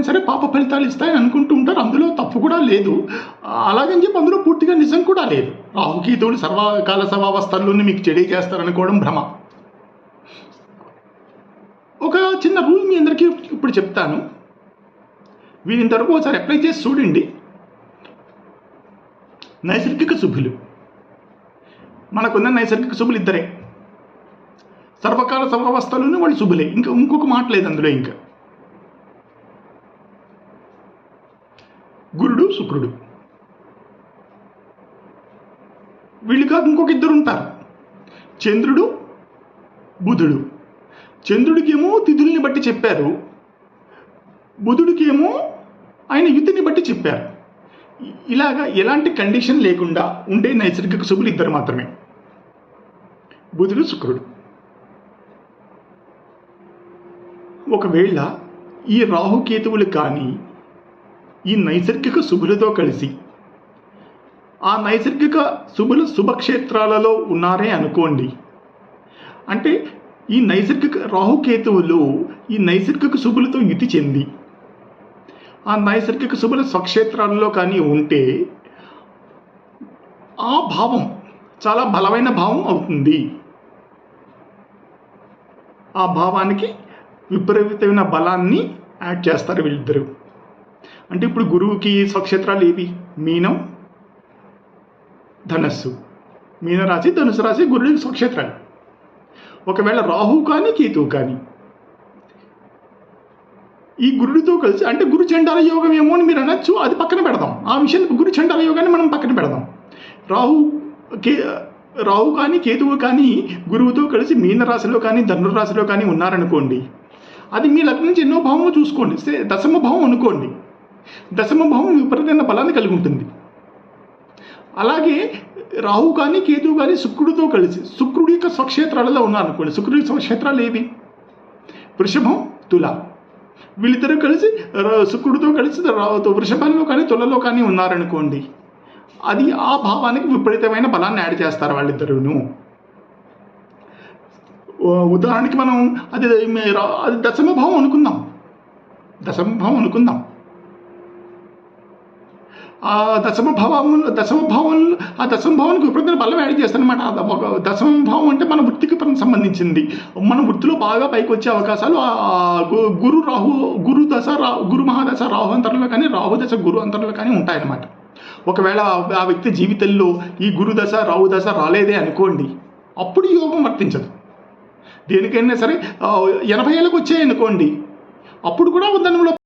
ఎవరైనా సరే పాప ఫలితాలు ఇస్తాయని అనుకుంటూ ఉంటారు. అందులో తప్పు కూడా లేదు. అలాగని చెప్పి అందులో పూర్తిగా నిజం కూడా లేదు. రాహుకీతుడు సర్వకాల సర్వావస్థల్లోనే మీకు చెడే చేస్తారనుకోవడం భ్రమ. ఒక చిన్న రూల్ మీ అందరికీ ఇప్పుడు చెప్తాను. వీరింతవరకు ఒకసారి అప్లై చేసి చూడండి. నైసర్గిక శుభులు. మనకున్న నైసర్గిక శుభులు ఇద్దరే. సర్వకాల సర్వావస్థలోనే వాళ్ళు శుభులే. ఇంకా ఇంకొక మాట లేదు అందులో ఇంకా. గురుడు శుక్రుడు. వీళ్ళు కాదు ఇంకొక ఇద్దరు ఉంటారు. చంద్రుడు బుధుడు. చంద్రుడికేమో తిథుల్ని బట్టి చెప్పారు. బుధుడికేమో ఆయన యుతిని బట్టి చెప్పారు. ఇలాగా ఎలాంటి కండిషన్ లేకుండా ఉండే నైసర్గిక శుభులు ఇద్దరు మాత్రమే. బుధుడు శుక్రుడు. ఒకవేళ ఈ రాహుకేతువులు కానీ ఈ నైసర్గిక శుభులతో కలిసి. ఆ నైసర్గిక శుభుల శుభక్షేత్రాలలో ఉన్నారే అనుకోండి. అంటే ఈ నైసర్గిక రాహుకేతువులు ఈ నైసర్గిక శుభులతో యుతి చెంది. ఆ నైసర్గిక శుభుల స్వక్షేత్రాలలో కానీ ఉంటే ఆ భావం చాలా బలమైన భావం అవుతుంది. ఆ భావానికి విపరీతమైన బలాన్ని యాడ్ చేస్తారు వీళ్ళిద్దరూ. అంటే ఇప్పుడు గురువుకి స్వక్షేత్రాలు ఏవి? మీనం ధనస్సు. మీనరాశి ధనుసు రాశి గురుడికి స్వక్షేత్రాలు. ఒకవేళ రాహు కానీ కేతువు కానీ. ఈ గురుడితో కలిసి అంటే గురు చండాల యోగం ఏమో అని మీరు అనొచ్చు అది పక్కన పెడదాం. ఆ విషయం గురు చండాల యోగాన్ని మనం పక్కన పెడదాం. రాహు కే రాహు కానీ కేతువు కానీ గురువుతో కలిసి మీనరాశిలో కానీ ధనుర్రాశిలో కానీ ఉన్నారనుకోండి అది మీ లగ్నం నుంచి ఎన్నో భావము చూసుకోండి. దశమ భావం అనుకోండి. దశమ భావం విపరీతమైన బలాన్ని కలిగి ఉంటుంది. అలాగే రాహు కానీ కేతువు కానీ శుక్రుడితో కలిసి శుక్రుడి యొక్క స్వక్షేత్రాలలో ఉన్నారనుకోండి. శుక్రుడి స్వక్షేత్రాలు ఏవి? వృషభం తుల. వీళ్ళిద్దరూ కలిసి శుక్రుడితో కలిసి వృషభంలో కానీ తులలో కానీ ఉన్నారనుకోండి అది ఆ భావానికి విపరీతమైన బలాన్ని యాడ్ చేస్తారు వాళ్ళిద్దరూను. ఉదాహరణకి మనం అది అది దశమభావం అనుకుందాం. దశమభావం అనుకుందాం. ఆ దశమ భావం దశమ భావం ఆ దశమ భావానికి విపరీతమైన బలం యాడ్ చేస్తారనమాట దశమ భావం అంటే మన వృత్తికి సంబంధించింది. మన వృత్తిలో బాగా పైకి వచ్చే అవకాశాలు గు- గురు రాహు గురు దశ రా గురు మహాదశ రాహు అంతరంలో కానీ రాహు దశ గురు అంతరంలో కానీ ఉంటాయన్నమాట. ఒకవేళ ఆ- వ్యక్తి జీవితంలో ఈ గురు దశ రాహు దశ రాలేదే అనుకోండి అప్పుడు యోగం వర్తించదు. దేనికైనా సరే ఎనభై ఏళ్ళకి వచ్చాయి అనుకోండి అప్పుడు కూడా దానిలో